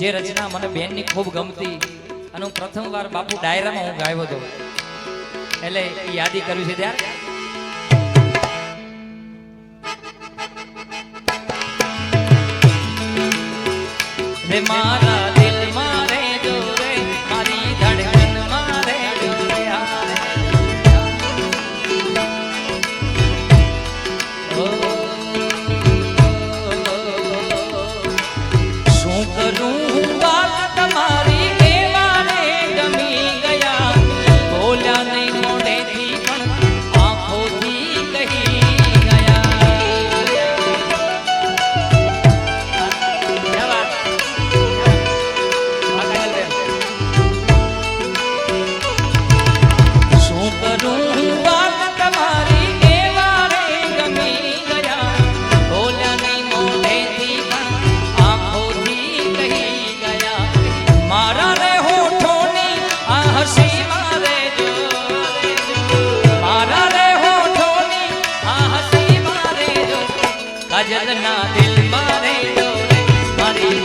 જે રચના મને બેનની ખૂબ ગમતી અને હું પ્રથમવાર બાપુ ડાયરામાં હું ગાયો હતો. એટલે એ યાદી કર્યું છે ત્યાં રે મારા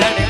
நடக்க